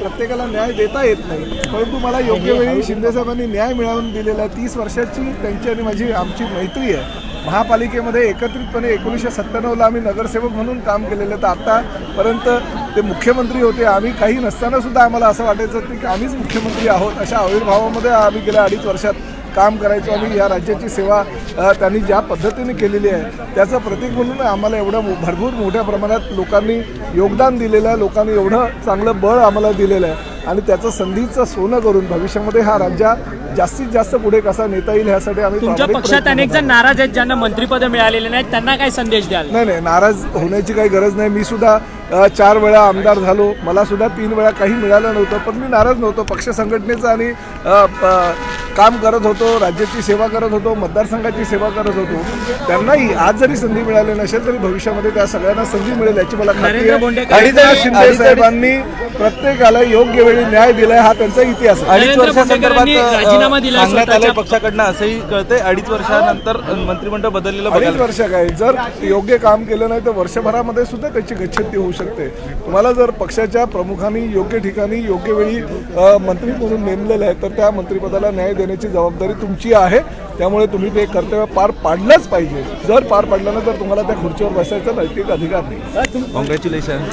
प्रत्येकाला न्याय देता येत नाही. परंतु मला योग्य वेळी शिंदेसाहेबांनी न्याय मिळवून दिलेला आहे तीस वर्षाची त्यांची आणि माझी आमची मैत्री आहे. महापालिकेमध्ये एकत्रितपणे एकोणीसशे सत्त्याण्णवला आम्ही नगरसेवक म्हणून काम केलेलं तर आत्तापर्यंत ते मुख्यमंत्री होते आम्ही काही नसताना सुद्धा आम्हाला असं वाटायचं की आम्हीच मुख्यमंत्री आहोत. अशा आविर्भावामध्ये आम्ही गेल्या अडीच वर्षात काम करायचो आणि या राज्याची सेवा त्यांनी ज्या पद्धतीने केलेली आहे त्याचं प्रतीक म्हणून आम्हाला एवढं भरपूर मोठ्या प्रमाणात लोकांनी योगदान दिलेलं आहे लोकांनी एवढं चांगलं बळ आम्हाला दिलेलं आहे. आणि त्याचं संधीचं सोनं करून भविष्यामध्ये हा राज्य जास्तीत जास्त पुढे कसा नेता येईल ह्यासाठी आम्ही तुमच्या पक्षात अनेक जण नाराज आहेत ज्यांना मंत्रिपद मिळालेले नाहीत त्यांना काय संदेश द्याल? नाही नाही नाराज होण्याची काही गरज नाही. मी सुद्धा चार वेळा आमदार झालो. मला सुद्धा तीन वेळा काही मिळालं नव्हतं पण मी नाराज नव्हतो. पक्ष संघटनेचं आणि काम करत होतो राज्याची सेवा करत होतो मतदारसंघाची सेवा करत होतो. त्यांनाही आज जरी संधी मिळाली नसेल तरी भविष्यामध्ये त्या सगळ्यांना संधी मिळेल याची मला खात्री आहे. आणि त्या शिंदे साहेबांनी प्रत्येकाला योग्य वेळी न्याय दिलाय हा त्यांचा इतिहास आहे. अडीच नरेंद्र वर्षासंदर्भात पक्षाकडनं असंही कळतंय. अडीच वर्षानंतर मंत्रिमंडळ बदललेलं अडीच वर्ष काय? जर योग्य काम केलं नाही तर वर्षभरामध्ये सुद्धा त्याची गच्छती होऊ शकते. तुम्हाला जर पक्षाच्या प्रमुखांनी योग्य ठिकाणी योग्य वेळी मंत्री म्हणून नेमलेलं आहे तर त्या मंत्रिपदाला न्याय देण्याची जबाबदारी तुमची आहे. त्यामुळे तुम्ही ते कर्तव्य पार पाडलंच पाहिजे. जर पार पाडलं ना तर तुम्हाला त्या खुर्चीवर बसायचा नैतिक अधिकार नाही. कॉंग्रॅच्युलेशन